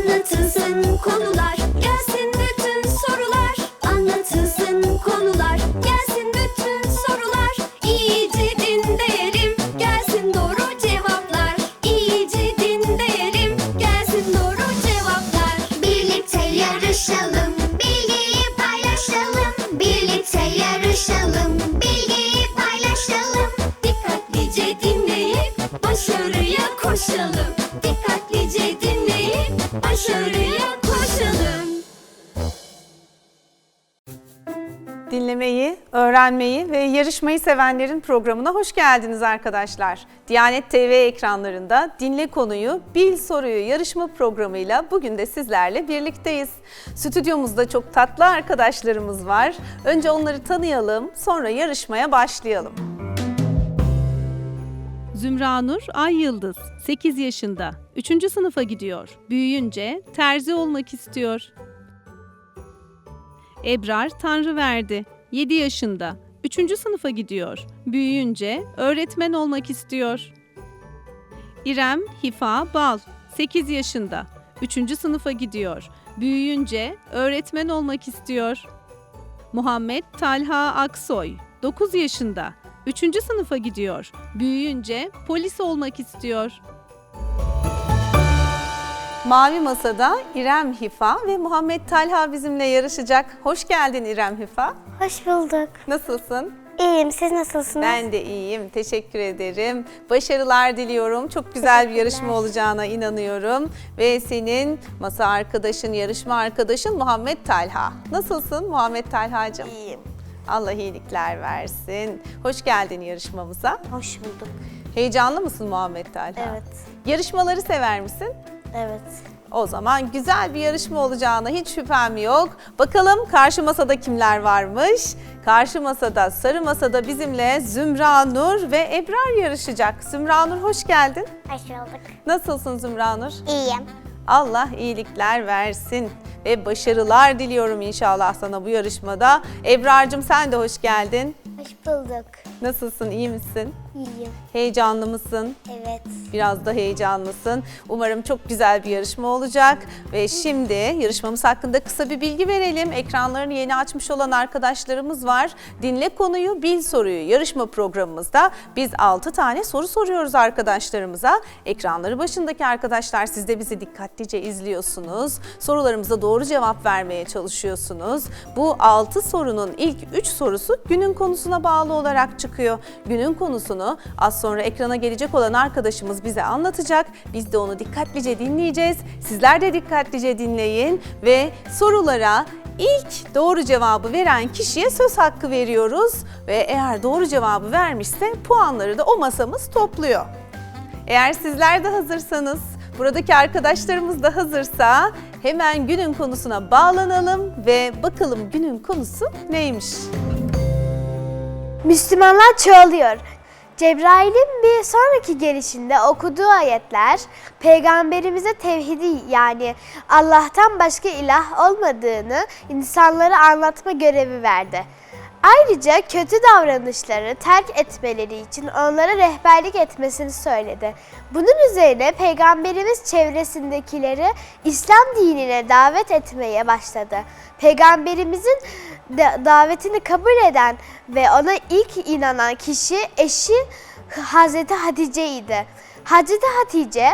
Anlatılsın konular öğrenmeyi ve yarışmayı sevenlerin programına hoş geldiniz arkadaşlar. Diyanet TV ekranlarında Dinle Konuyu, Bil Soruyu yarışma programıyla bugün de sizlerle birlikteyiz. Stüdyomuzda çok tatlı arkadaşlarımız var. Önce onları tanıyalım, sonra yarışmaya başlayalım. Zümranur Ay Yıldız, 8 yaşında, 3. sınıfa gidiyor. Büyüyünce terzi olmak istiyor. Ebrar Tanrıverdi, 7 yaşında, 3. sınıfa gidiyor. Büyüyünce öğretmen olmak istiyor. İrem Hifa Bal, 8 yaşında, 3. sınıfa gidiyor. Büyüyünce öğretmen olmak istiyor. Muhammed Talha Aksoy, 9 yaşında, 3. sınıfa gidiyor. Büyüyünce polis olmak istiyor. Mavi Masa'da İrem Hifa ve Muhammed Talha bizimle yarışacak. Hoş geldin İrem Hifa. Hoş bulduk. Nasılsın? İyiyim. Siz nasılsınız? Ben de iyiyim. Teşekkür ederim. Başarılar diliyorum. Çok güzel bir yarışma olacağına inanıyorum. Ve senin masa arkadaşın, yarışma arkadaşın Muhammed Talha. Nasılsın Muhammed Talha'cığım? İyiyim. Allah iyilikler versin. Hoş geldin yarışmamıza. Hoş bulduk. Heyecanlı mısın Muhammed Talha? Evet. Yarışmaları sever misin? Evet. O zaman güzel bir yarışma olacağına hiç şüphem yok. Bakalım karşı masada kimler varmış? Karşı masada, sarı masada bizimle Zümra Nur ve Ebrar yarışacak. Zümra Nur hoş geldin. Hoş bulduk. Nasılsın Zümra Nur? İyiyim. Allah iyilikler versin ve başarılar diliyorum inşallah sana bu yarışmada. Ebrar'cığım sen de hoş geldin. Hoş bulduk. Nasılsın, iyi misin? İyiyim. Heyecanlı mısın? Evet. Biraz da heyecanlısın. Umarım çok güzel bir yarışma olacak. Ve şimdi yarışmamız hakkında kısa bir bilgi verelim. Ekranlarını yeni açmış olan arkadaşlarımız var. Dinle konuyu, bil soruyu. Yarışma programımızda biz 6 tane soru soruyoruz arkadaşlarımıza. Ekranları başındaki arkadaşlar siz de bizi dikkatlice izliyorsunuz. Sorularımıza doğru cevap vermeye çalışıyorsunuz. Bu 6 sorunun ilk 3 sorusu günün konusuna bağlı olarak çıkıyor. Günün konusunu az sonra ekrana gelecek olan arkadaşımız bize anlatacak. Biz de onu dikkatlice dinleyeceğiz. Sizler de dikkatlice dinleyin ve sorulara ilk doğru cevabı veren kişiye söz hakkı veriyoruz ve eğer doğru cevabı vermişse puanları da o masamız topluyor. Eğer sizler de hazırsanız, buradaki arkadaşlarımız da hazırsa hemen günün konusuna bağlanalım ve bakalım günün konusu neymiş? Müslümanlar çoğalıyor. Cebrail'in bir sonraki gelişinde okuduğu ayetler peygamberimize tevhidi yani Allah'tan başka ilah olmadığını insanlara anlatma görevi verdi. Ayrıca kötü davranışları terk etmeleri için onlara rehberlik etmesini söyledi. Bunun üzerine peygamberimiz çevresindekileri İslam dinine davet etmeye başladı. Peygamberimizin da- davetini kabul eden ve ona ilk inanan kişi eşi Hazreti Hatice idi. Hazreti Hatice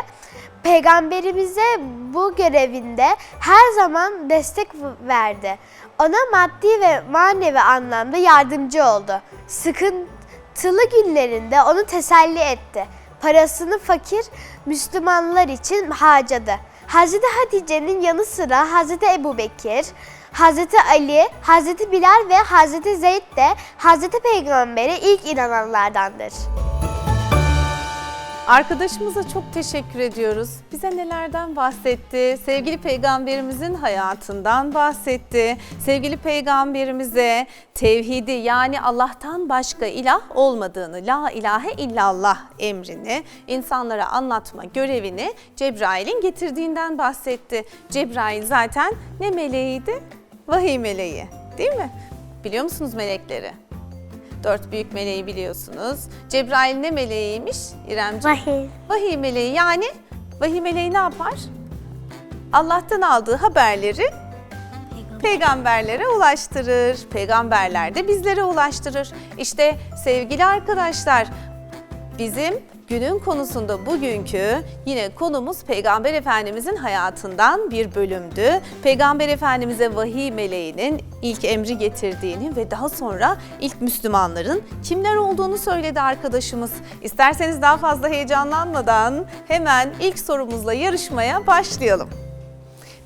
peygamberimize bu görevinde her zaman destek verdi. Ona maddi ve manevi anlamda yardımcı oldu. Sıkıntılı günlerinde onu teselli etti. Parasını fakir Müslümanlar için harcadı. Hazreti Hatice'nin yanı sıra Hazreti Ebubekir, Hazreti Ali, Hazreti Bilal ve Hazreti Zeyd de Hazreti Peygamber'e ilk inananlardandır. Arkadaşımıza çok teşekkür ediyoruz. Bize nelerden bahsetti? Sevgili peygamberimizin hayatından bahsetti. Sevgili peygamberimize tevhidi yani Allah'tan başka ilah olmadığını, la ilahe illallah emrini insanlara anlatma görevini Cebrail'in getirdiğinden bahsetti. Cebrail zaten ne meleğiydi? Vahiy meleği değil mi? Biliyor musunuz melekleri? Dört büyük meleği biliyorsunuz. Cebrail ne meleğiymiş İremciğim? Vahiy. Vahiy meleği yani vahiy meleği ne yapar? Allah'tan aldığı haberleri peygamberlere ulaştırır. Peygamberler de bizlere ulaştırır. İşte sevgili arkadaşlar bizim günün konusunda bugünkü yine konumuz Peygamber Efendimizin hayatından bir bölümdü. Peygamber Efendimiz'e vahiy meleğinin ilk emri getirdiğini ve daha sonra ilk Müslümanların kimler olduğunu söyledi arkadaşımız. İsterseniz daha fazla heyecanlanmadan hemen ilk sorumuzla yarışmaya başlayalım.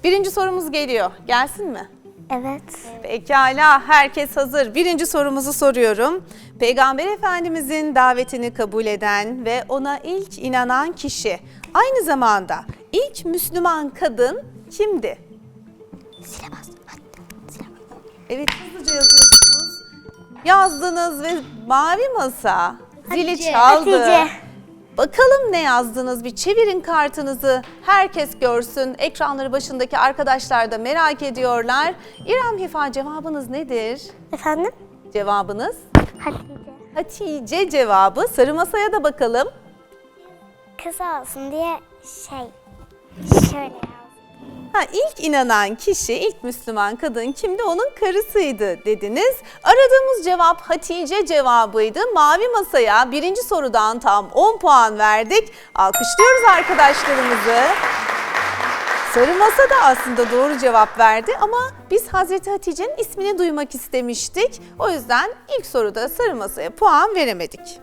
Birinci sorumuz geliyor. Gelsin mi? Evet. Pekala, herkes hazır. Birinci sorumuzu soruyorum. Peygamber Efendimizin davetini kabul eden ve ona ilk inanan kişi, aynı zamanda ilk Müslüman kadın kimdi? Evet, hızlıca yazıyorsunuz. Yazdınız ve mavi masa zili çaldı. Hatice. Bakalım ne yazdınız bir çevirin kartınızı. Herkes görsün. Ekranları başındaki arkadaşlar da merak ediyorlar. İrem Hifa cevabınız nedir? Efendim? Cevabınız Hatice. Hatice cevabı. Sarı masaya da bakalım. Kısa olsun diye şey şöyle Ha, ilk inanan kişi, ilk Müslüman kadın kimdi? Onun karısıydı dediniz. Aradığımız cevap Hatice cevabıydı. Mavi masaya birinci sorudan tam 10 puan verdik. Alkışlıyoruz arkadaşlarımızı. Sarı Masa da aslında doğru cevap verdi ama biz Hazreti Hatice'nin ismini duymak istemiştik. O yüzden ilk soruda Sarı Masa'ya puan veremedik.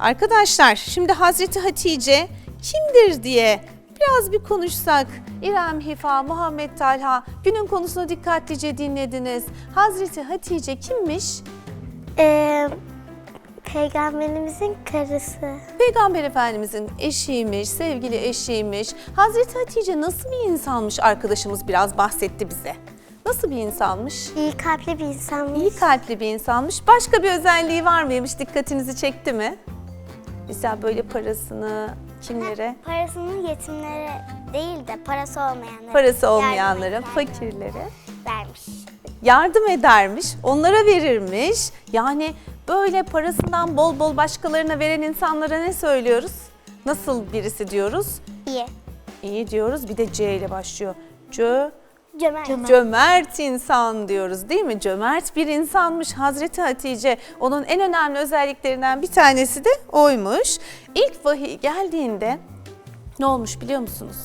Arkadaşlar şimdi Hazreti Hatice kimdir diye biraz bir konuşsak. İrem Hifa, Muhammed Talha günün konusunu dikkatlice dinlediniz. Hazreti Hatice kimmiş? Ee, peygamberimizin karısı. Peygamber Efendimizin eşiymiş, sevgili eşiymiş. Hazreti Hatice nasıl bir insanmış arkadaşımız biraz bahsetti bize. Nasıl bir insanmış? İyi kalpli bir insanmış. İyi kalpli bir insanmış. Başka bir özelliği var mıymış? Dikkatinizi çekti mi? Mesela böyle parasını kimlere? Parasını yetimlere değil de parası olmayanlara Parası olmayanlara, fakirlere vermiş. yardım edermiş, onlara verirmiş. Yani böyle parasından bol bol başkalarına veren insanlara ne söylüyoruz? Nasıl birisi diyoruz? İyi. İyi diyoruz. Bir de C ile başlıyor. Cö, Cömert. cömert insan diyoruz değil mi? Cömert bir insanmış Hazreti Hatice. Onun en önemli özelliklerinden bir tanesi de oymuş. İlk vahiy geldiğinde ne olmuş biliyor musunuz?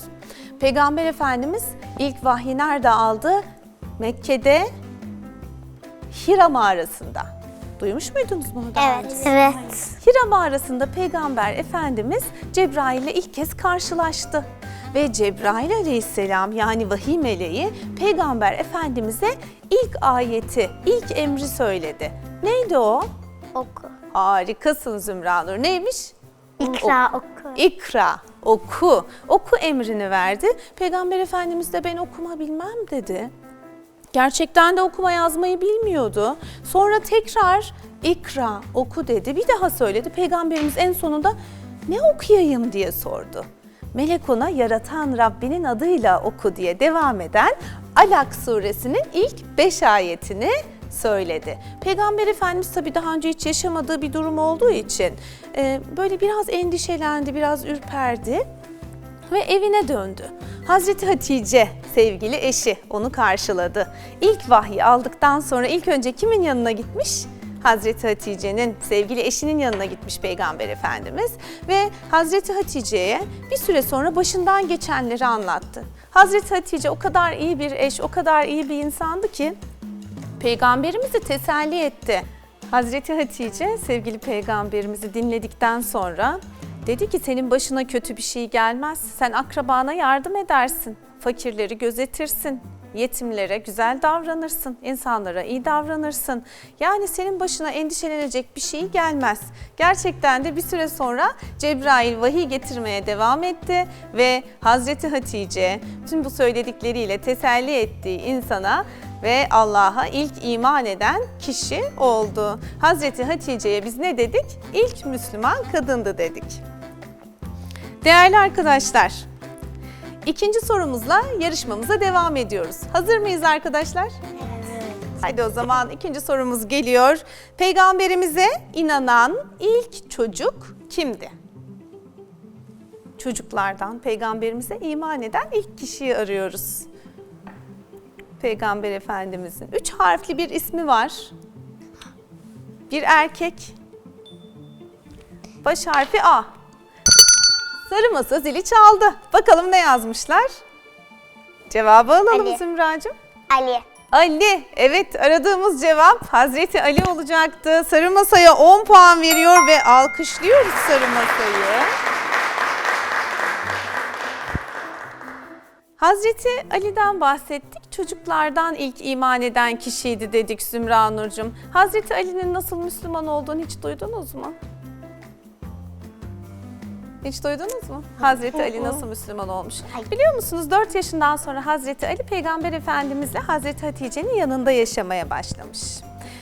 Peygamber Efendimiz ilk vahyi nerede aldı? Mekke'de Hira mağarasında. Duymuş muydunuz bunu daha önce? Evet. Evet. Hira mağarasında Peygamber Efendimiz Cebrail ile ilk kez karşılaştı. Ve Cebrail aleyhisselam yani vahiy meleği Peygamber Efendimiz'e ilk ayeti, ilk emri söyledi. Neydi o? Oku. Harikasın Zümra Nur. Neymiş? İkra oku. İkra, oku. Oku emrini verdi. Peygamber Efendimiz de ben okuma bilmem dedi. Gerçekten de okuma yazmayı bilmiyordu. Sonra tekrar ikra, oku dedi. Bir daha söyledi. Peygamberimiz en sonunda ne okuyayım diye sordu. Melek ona yaratan Rabbinin adıyla oku diye devam eden Alak suresinin ilk 5 ayetini söyledi. Peygamber Efendimiz tabii daha önce hiç yaşamadığı bir durum olduğu için e, böyle biraz endişelendi, biraz ürperdi ve evine döndü. Hazreti Hatice sevgili eşi onu karşıladı. İlk vahyi aldıktan sonra ilk önce kimin yanına gitmiş? Hazreti Hatice'nin sevgili eşinin yanına gitmiş Peygamber Efendimiz ve Hazreti Hatice'ye bir süre sonra başından geçenleri anlattı. Hazreti Hatice o kadar iyi bir eş, o kadar iyi bir insandı ki peygamberimizi teselli etti. Hazreti Hatice sevgili peygamberimizi dinledikten sonra dedi ki senin başına kötü bir şey gelmez. Sen akrabana yardım edersin. Fakirleri gözetirsin. Yetimlere güzel davranırsın. insanlara iyi davranırsın. Yani senin başına endişelenecek bir şey gelmez. Gerçekten de bir süre sonra Cebrail vahiy getirmeye devam etti ve Hazreti Hatice tüm bu söyledikleriyle teselli ettiği insana ve Allah'a ilk iman eden kişi oldu. Hazreti Hatice'ye biz ne dedik? İlk Müslüman kadındı dedik. Değerli arkadaşlar, ikinci sorumuzla yarışmamıza devam ediyoruz. Hazır mıyız arkadaşlar? Haydi o zaman ikinci sorumuz geliyor. Peygamberimize inanan ilk çocuk kimdi? çocuklardan peygamberimize iman eden ilk kişiyi arıyoruz. Peygamber Efendimizin üç harfli bir ismi var. Bir erkek. Baş harfi A. Sarı masa zili çaldı. Bakalım ne yazmışlar? Cevabı alalım Ali. Zümracığım. Ali. Ali. Evet aradığımız cevap Hazreti Ali olacaktı. Sarı Masa'ya 10 puan veriyor ve alkışlıyoruz Sarı Masa'yı. Hazreti Ali'den bahsettik. Çocuklardan ilk iman eden kişiydi dedik Zümra Nurcuğum. Hazreti Ali'nin nasıl Müslüman olduğunu hiç duydunuz mu? Hiç duydunuz mu? Hazreti Ali nasıl Müslüman olmuş? Biliyor musunuz 4 yaşından sonra Hazreti Ali Peygamber Efendimizle Hazreti Hatice'nin yanında yaşamaya başlamış.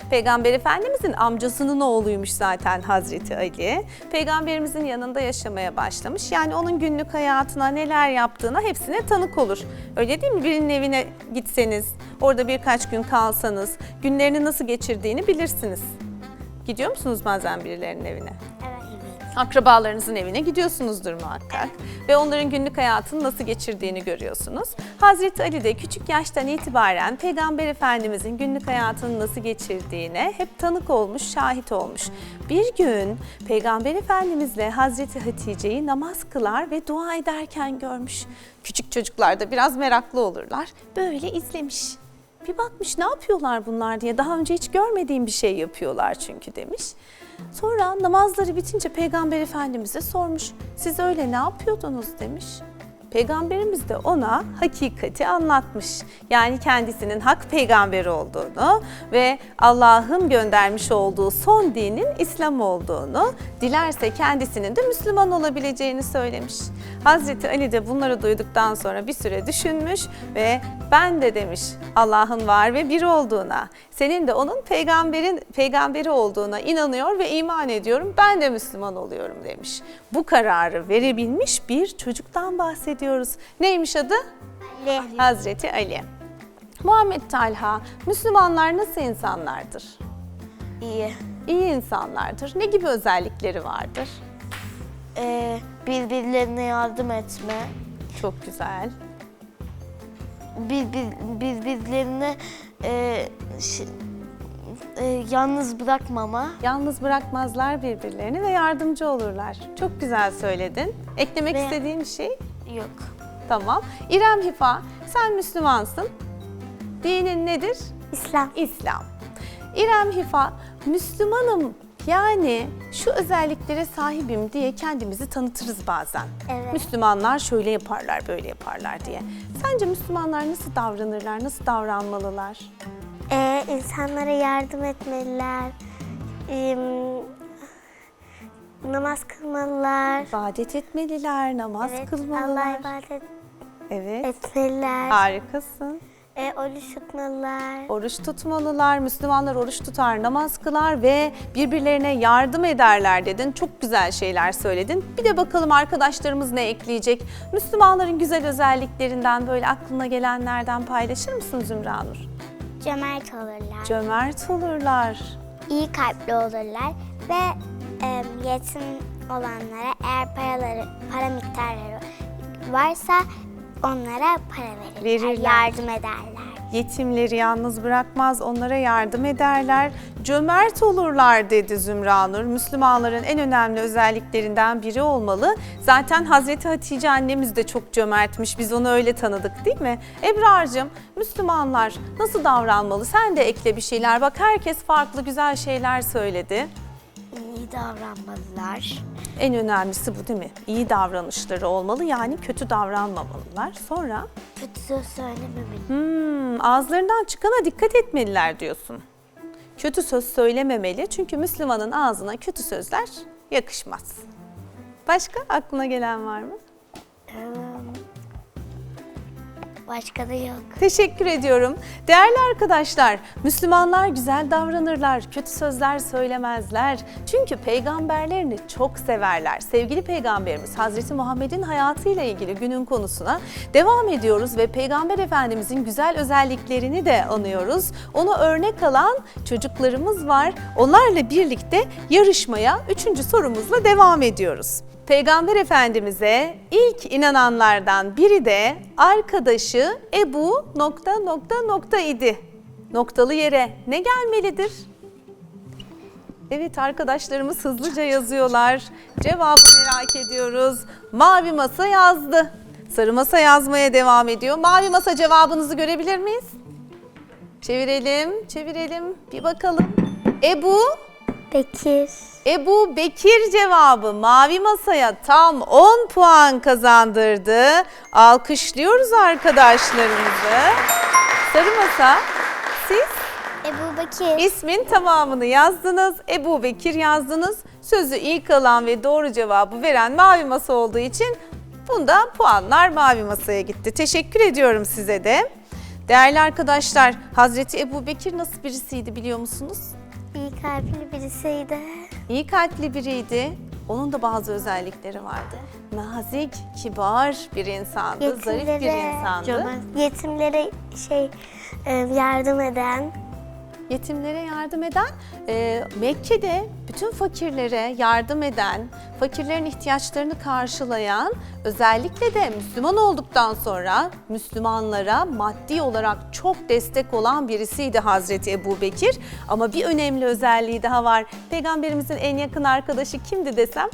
Peygamber Efendimizin amcasının oğluymuş zaten Hazreti Ali. Peygamberimizin yanında yaşamaya başlamış. Yani onun günlük hayatına neler yaptığına hepsine tanık olur. Öyle değil mi? Birinin evine gitseniz, orada birkaç gün kalsanız, günlerini nasıl geçirdiğini bilirsiniz. Gidiyor musunuz bazen birilerinin evine? Akrabalarınızın evine gidiyorsunuzdur muhakkak ve onların günlük hayatını nasıl geçirdiğini görüyorsunuz. Hazreti Ali de küçük yaştan itibaren Peygamber Efendimizin günlük hayatını nasıl geçirdiğine hep tanık olmuş, şahit olmuş. Bir gün Peygamber Efendimizle Hazreti Hatice'yi namaz kılar ve dua ederken görmüş. Küçük çocuklar da biraz meraklı olurlar. Böyle izlemiş. Bir bakmış ne yapıyorlar bunlar diye daha önce hiç görmediğim bir şey yapıyorlar çünkü demiş. Sonra namazları bitince Peygamber Efendimiz'e sormuş. Siz öyle ne yapıyordunuz demiş. Peygamberimiz de ona hakikati anlatmış. Yani kendisinin hak peygamber olduğunu ve Allah'ın göndermiş olduğu son dinin İslam olduğunu, dilerse kendisinin de Müslüman olabileceğini söylemiş. Hazreti Ali de bunları duyduktan sonra bir süre düşünmüş ve ben de demiş Allah'ın var ve bir olduğuna, senin de onun peygamberin peygamberi olduğuna inanıyor ve iman ediyorum. Ben de Müslüman oluyorum demiş. Bu kararı verebilmiş bir çocuktan bahsediyoruz. Neymiş adı? Ali. Hazreti Ali. Muhammed Talha, Müslümanlar nasıl insanlardır? İyi. İyi insanlardır. Ne gibi özellikleri vardır? Ee, birbirlerine yardım etme. Çok güzel. Bir, bir, birbirlerini e, ş- e, yalnız bırakmama. Yalnız bırakmazlar birbirlerini ve yardımcı olurlar. Çok güzel söyledin. Eklemek Ve- istediğin bir şey? Yok. Tamam. İrem Hifa, sen Müslümansın. Dinin nedir? İslam. İslam. İrem Hifa, Müslümanım yani şu özelliklere sahibim diye kendimizi tanıtırız bazen. Evet. Müslümanlar şöyle yaparlar, böyle yaparlar diye. Sence Müslümanlar nasıl davranırlar, nasıl davranmalılar? Ee, insanlara yardım etmeliler. Ee, namaz kılmalılar. İbadet etmeliler, namaz Evet, kılmalılar. Allah'a ibadet Evet. etmeliler. Harikasın. Ee, oruç tutmalılar. Oruç tutmalılar, Müslümanlar oruç tutar, namaz kılar ve birbirlerine yardım ederler dedin. Çok güzel şeyler söyledin. Bir de bakalım arkadaşlarımız ne ekleyecek? Müslümanların güzel özelliklerinden böyle aklına gelenlerden paylaşır mısın Zümra Nur? Cömert olurlar. Cömert olurlar. iyi kalpli olurlar ve e, yetim olanlara eğer paraları para miktarları varsa onlara para verirler, Verirler. yardım ederler. Yetimleri yalnız bırakmaz, onlara yardım ederler. Cömert olurlar dedi Zümra Nur. Müslümanların en önemli özelliklerinden biri olmalı. Zaten Hazreti Hatice annemiz de çok cömertmiş. Biz onu öyle tanıdık değil mi? Ebrar'cığım Müslümanlar nasıl davranmalı? Sen de ekle bir şeyler. Bak herkes farklı güzel şeyler söyledi. İyi davranmalılar. En önemlisi bu değil mi? İyi davranışları olmalı yani kötü davranmamalılar. Sonra Kötü söz söylememeli. Hmm, ağızlarından çıkana dikkat etmeliler diyorsun. Kötü söz söylememeli çünkü Müslümanın ağzına kötü sözler yakışmaz. Başka aklına gelen var mı? Başka da yok. Teşekkür ediyorum. Değerli arkadaşlar, Müslümanlar güzel davranırlar, kötü sözler söylemezler. Çünkü peygamberlerini çok severler. Sevgili peygamberimiz Hazreti Muhammed'in hayatıyla ilgili günün konusuna devam ediyoruz ve peygamber efendimizin güzel özelliklerini de anıyoruz. Onu örnek alan çocuklarımız var. Onlarla birlikte yarışmaya üçüncü sorumuzla devam ediyoruz. Peygamber Efendimiz'e ilk inananlardan biri de arkadaşı Ebu nokta nokta nokta idi. Noktalı yere ne gelmelidir? Evet arkadaşlarımız hızlıca yazıyorlar. Cevabı merak ediyoruz. Mavi masa yazdı. Sarı masa yazmaya devam ediyor. Mavi masa cevabınızı görebilir miyiz? Çevirelim, çevirelim. Bir bakalım. Ebu Bekir. Ebu Bekir cevabı mavi masaya tam 10 puan kazandırdı. Alkışlıyoruz arkadaşlarımızı. Sarı masa siz Ebu Bekir. ismin tamamını yazdınız. Ebu Bekir yazdınız. Sözü ilk alan ve doğru cevabı veren mavi masa olduğu için bunda puanlar mavi masaya gitti. Teşekkür ediyorum size de. Değerli arkadaşlar, Hazreti Ebu Bekir nasıl birisiydi biliyor musunuz? İyi kalpli birisiydi. İyi kalpli biriydi. Onun da bazı özellikleri vardı. Nazik, kibar bir insandı, zarif bir insandı. Yetimlere şey e, yardım eden. Yetimlere yardım eden, e, Mekke'de bütün fakirlere yardım eden, fakirlerin ihtiyaçlarını karşılayan, özellikle de Müslüman olduktan sonra Müslümanlara maddi olarak çok destek olan birisiydi Hazreti Ebu Bekir. Ama bir önemli özelliği daha var. Peygamberimizin en yakın arkadaşı kimdi desem?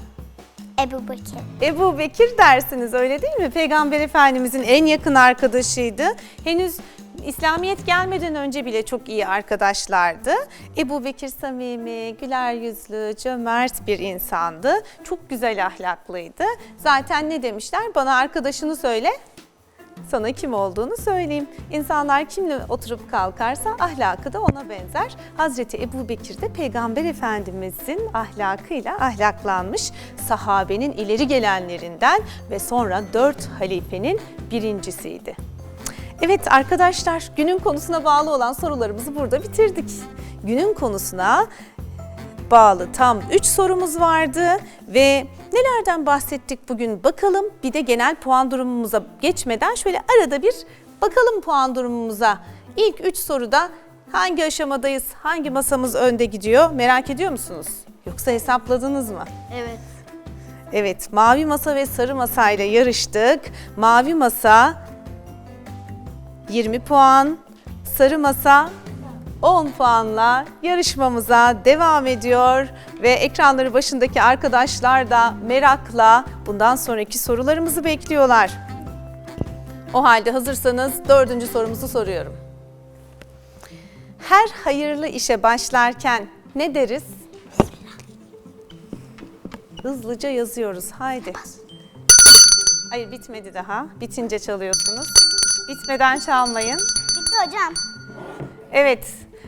Ebu Bekir. Ebu Bekir dersiniz öyle değil mi? Peygamber Efendimizin en yakın arkadaşıydı. Henüz İslamiyet gelmeden önce bile çok iyi arkadaşlardı. Ebu Bekir samimi, güler yüzlü, cömert bir insandı. Çok güzel ahlaklıydı. Zaten ne demişler? Bana arkadaşını söyle, sana kim olduğunu söyleyeyim. İnsanlar kimle oturup kalkarsa ahlakı da ona benzer. Hazreti Ebu Bekir de Peygamber Efendimizin ahlakıyla ahlaklanmış sahabenin ileri gelenlerinden ve sonra dört halifenin birincisiydi. Evet arkadaşlar günün konusuna bağlı olan sorularımızı burada bitirdik. Günün konusuna bağlı tam 3 sorumuz vardı ve nelerden bahsettik bugün bakalım. Bir de genel puan durumumuza geçmeden şöyle arada bir bakalım puan durumumuza. İlk 3 soruda hangi aşamadayız, hangi masamız önde gidiyor merak ediyor musunuz? Yoksa hesapladınız mı? Evet. Evet, mavi masa ve sarı masayla yarıştık. Mavi masa 20 puan, sarı masa 10 puanla yarışmamıza devam ediyor ve ekranları başındaki arkadaşlar da merakla bundan sonraki sorularımızı bekliyorlar. O halde hazırsanız dördüncü sorumuzu soruyorum. Her hayırlı işe başlarken ne deriz? Hızlıca yazıyoruz. Haydi. Hayır bitmedi daha. Bitince çalıyorsunuz. Bitmeden çalmayın. Bitti hocam. Evet.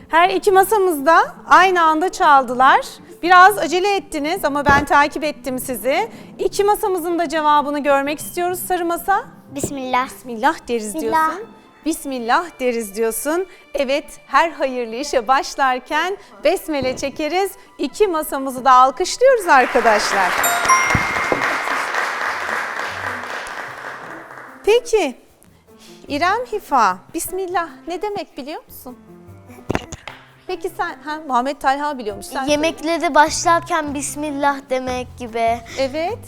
Her iki masamızda aynı anda çaldılar. Biraz acele ettiniz ama ben takip ettim sizi. İki masamızın da cevabını görmek istiyoruz sarı masa. Bismillah. Bismillah deriz Bismillah. diyorsun. Bismillah deriz diyorsun. Evet her hayırlı işe başlarken besmele çekeriz. İki masamızı da alkışlıyoruz arkadaşlar. Peki İrem Hifa, Bismillah ne demek biliyor musun? Peki sen, ha, Muhammed Talha biliyormuş. Sen Yemekleri başlarken Bismillah demek gibi. Evet.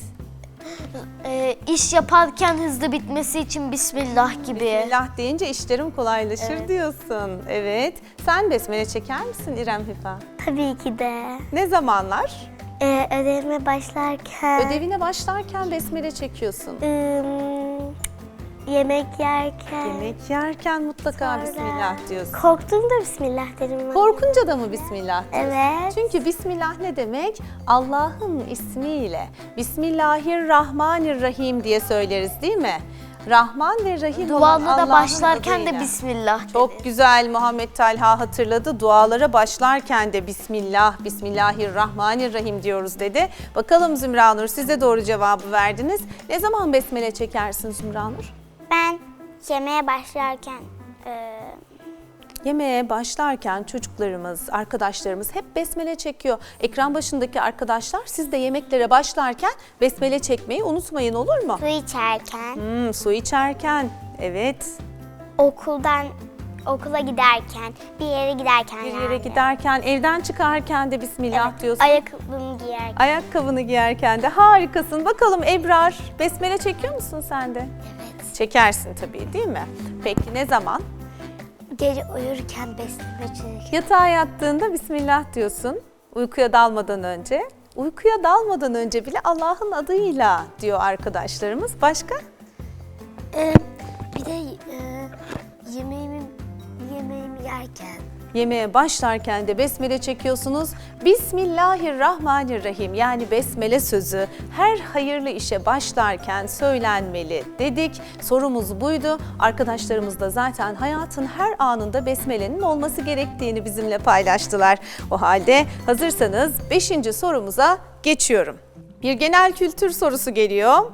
Ee, iş yaparken hızlı bitmesi için Bismillah gibi. Bismillah deyince işlerim kolaylaşır diyorsun. Evet. Sen besmele çeker misin İrem Hifa? Tabii ki de. Ne zamanlar? Ee, ödevime başlarken. Ödevine başlarken besmele çekiyorsun. ım, yemek yerken. Yemek yerken mutlaka Sonra- Bismillah diyorsun. Korktuğumda Bismillah derim. Korkunca da mı Bismillah diyorsun? Evet. Çünkü Bismillah ne demek? Allah'ın ismiyle. Bismillahirrahmanirrahim diye söyleriz değil mi? Rahman ve Rahim olan Dualara da başlarken adıyla. de Bismillah denir. Çok güzel Muhammed Talha hatırladı. Dualara başlarken de Bismillah, Bismillahirrahmanirrahim diyoruz dedi. Bakalım Zümranur siz de doğru cevabı verdiniz. Ne zaman besmele çekersin Zümranur? Ben yemeğe başlarken e, Yemeğe başlarken çocuklarımız, arkadaşlarımız hep besmele çekiyor. Ekran başındaki arkadaşlar siz de yemeklere başlarken besmele çekmeyi unutmayın olur mu? su içerken, Hmm, su içerken, evet. okuldan okula giderken, bir yere giderken Bir yani. yere giderken, evden çıkarken de Bismillah diyorsun. Ayakkabımı giyerken. Ayakkabını giyerken de harikasın. Bakalım Ebrar, besmele çekiyor musun sen de? Evet. Çekersin tabii değil mi? Peki ne zaman? Gece uyurken besleme çekiyorum. Yatağa yattığında Bismillah diyorsun. Uykuya dalmadan önce. Uykuya dalmadan önce bile Allah'ın adıyla diyor arkadaşlarımız. Başka? Ee, bir de e, yemeğimi, yemeğimi yerken. Yemeğe başlarken de besmele çekiyorsunuz. Bismillahirrahmanirrahim yani besmele sözü her hayırlı işe başlarken söylenmeli dedik. Sorumuz buydu. Arkadaşlarımız da zaten hayatın her anında besmelenin olması gerektiğini bizimle paylaştılar. O halde hazırsanız 5. sorumuza geçiyorum. Bir genel kültür sorusu geliyor.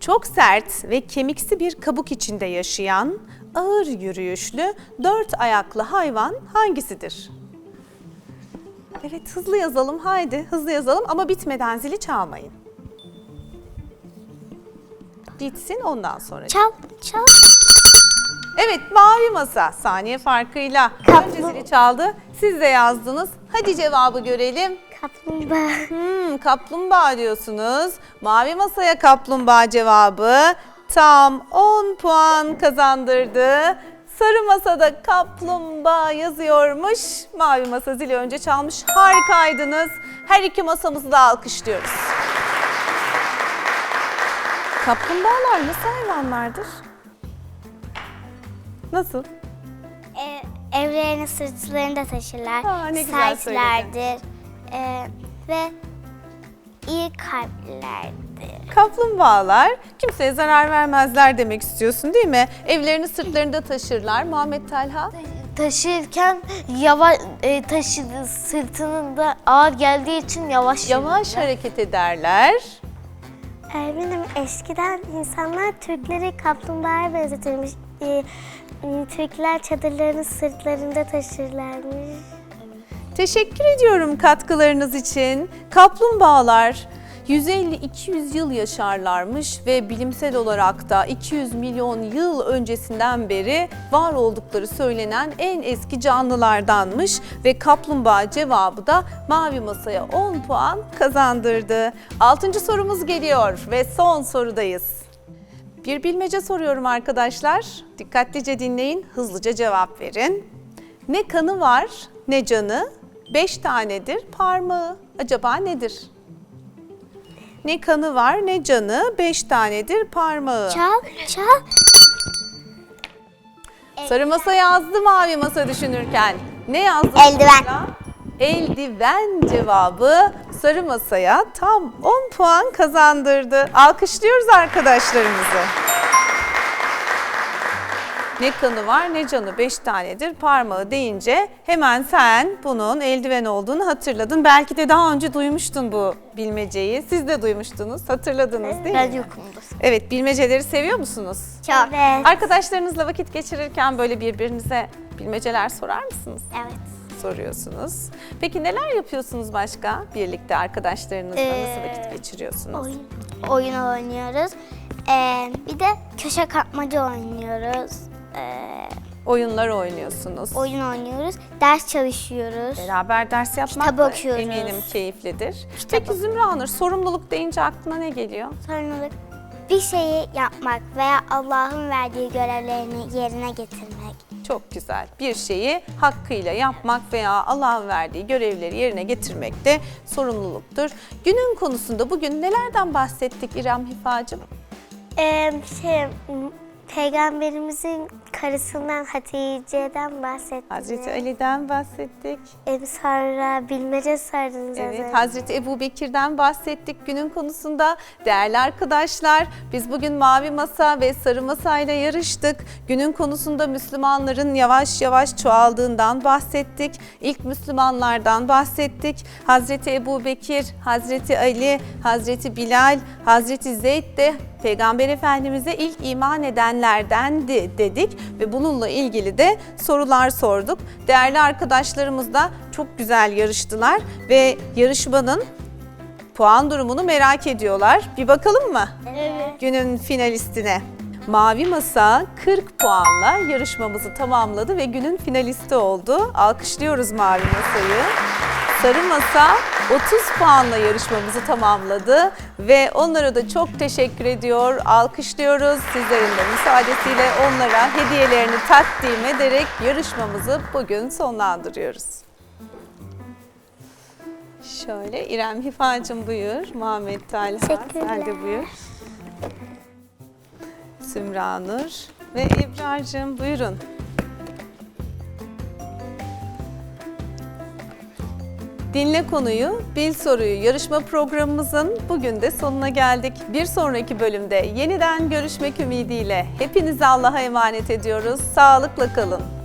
Çok sert ve kemiksi bir kabuk içinde yaşayan, ağır yürüyüşlü, dört ayaklı hayvan hangisidir? Evet hızlı yazalım haydi hızlı yazalım ama bitmeden zili çalmayın. Bitsin ondan sonra. Çal, çal. Evet mavi masa saniye farkıyla önce zili çaldı. Siz de yazdınız. Hadi cevabı görelim. Kaplumbağa. Hmm, kaplumbağa diyorsunuz. Mavi masaya kaplumbağa cevabı tam 10 puan kazandırdı. Sarı masada kaplumbağa yazıyormuş. Mavi masa zili önce çalmış. Harikaydınız. Her iki masamızı da alkışlıyoruz. Kaplumbağalar nasıl hayvanlardır? Nasıl? Ee, evlerini sırtlarında taşırlar. Aa, ne güzel Sertlerdir. Ee, ve iyi kalplilerdir. Kaplumbağalar kimseye zarar vermezler demek istiyorsun değil mi? Evlerini sırtlarında taşırlar. Muhammed Talha. Taşırken yavaş e, taşı sırtının da ağır geldiği için yavaş Yavaş hareket ederler. Benim eskiden insanlar Türkleri kaplumbağaya benzetirmiş. Ee, Türkler çadırlarını sırtlarında taşırlarmış. Teşekkür ediyorum katkılarınız için. Kaplumbağalar 150-200 yıl yaşarlarmış ve bilimsel olarak da 200 milyon yıl öncesinden beri var oldukları söylenen en eski canlılardanmış ve kaplumbağa cevabı da mavi masaya 10 puan kazandırdı. Altıncı sorumuz geliyor ve son sorudayız. Bir bilmece soruyorum arkadaşlar. Dikkatlice dinleyin, hızlıca cevap verin. Ne kanı var ne canı, beş tanedir parmağı. Acaba nedir? Ne kanı var ne canı, beş tanedir parmağı. Çal, çal. Sarı masa yazdı mavi masa düşünürken. Ne yazdı? Eldiven. Eldiven cevabı sarı masaya tam 10 puan kazandırdı. Alkışlıyoruz arkadaşlarımızı. Ne kanı var ne canı 5 tanedir parmağı deyince hemen sen bunun eldiven olduğunu hatırladın. Belki de daha önce duymuştun bu bilmeceyi. Siz de duymuştunuz, hatırladınız değil mi? Ben yokumdur. Evet, bilmeceleri seviyor musunuz? Çok. Evet. Arkadaşlarınızla vakit geçirirken böyle birbirinize bilmeceler sorar mısınız? Evet. Soruyorsunuz. Peki neler yapıyorsunuz başka birlikte arkadaşlarınızla nasıl vakit geçiriyorsunuz? Oyun. Oyun oynuyoruz. Ee, bir de köşe kapmaca oynuyoruz. Oyunlar oynuyorsunuz. oyun oynuyoruz. Ders çalışıyoruz. Beraber ders yapmak Kitap da okuyoruz. eminim keyiflidir. Peki Zümra Nur sorumluluk deyince aklına ne geliyor? Sorumluluk bir şeyi yapmak veya Allah'ın verdiği görevlerini yerine getirmek. Çok güzel. Bir şeyi hakkıyla yapmak veya Allah'ın verdiği görevleri yerine getirmek de sorumluluktur. Günün konusunda bugün nelerden bahsettik İrem Hifacığım? Ee, şey, Peygamberimizin karısından Hatice'den bahsettiniz. Hazreti Ali'den bahsettik. Ee, sonra bilmece sordunuz az Evet, önce. Hazreti Ebu Bekir'den bahsettik günün konusunda. Değerli arkadaşlar, biz bugün Mavi Masa ve Sarı Masa ile yarıştık. Günün konusunda Müslümanların yavaş yavaş çoğaldığından bahsettik. İlk Müslümanlardan bahsettik. Hazreti Ebu Bekir, Hazreti Ali, Hazreti Bilal, Hazreti Zeyd de Peygamber Efendimiz'e ilk iman edenlerdendi dedik ve bununla ilgili de sorular sorduk. Değerli arkadaşlarımız da çok güzel yarıştılar ve yarışmanın puan durumunu merak ediyorlar. Bir bakalım mı? Evet. Günün finalistine. Mavi Masa 40 puanla yarışmamızı tamamladı ve günün finalisti oldu. Alkışlıyoruz Mavi Masa'yı. Sarı Masa 30 puanla yarışmamızı tamamladı ve onlara da çok teşekkür ediyor, alkışlıyoruz. Sizlerin de müsaadesiyle onlara hediyelerini takdim ederek yarışmamızı bugün sonlandırıyoruz. Şöyle İrem Hifacım buyur, Muhammed Talha sen de buyur. Sümra Nur ve İbrahim buyurun. Dinle konuyu, bil soruyu yarışma programımızın bugün de sonuna geldik. Bir sonraki bölümde yeniden görüşmek ümidiyle hepinizi Allah'a emanet ediyoruz. Sağlıkla kalın.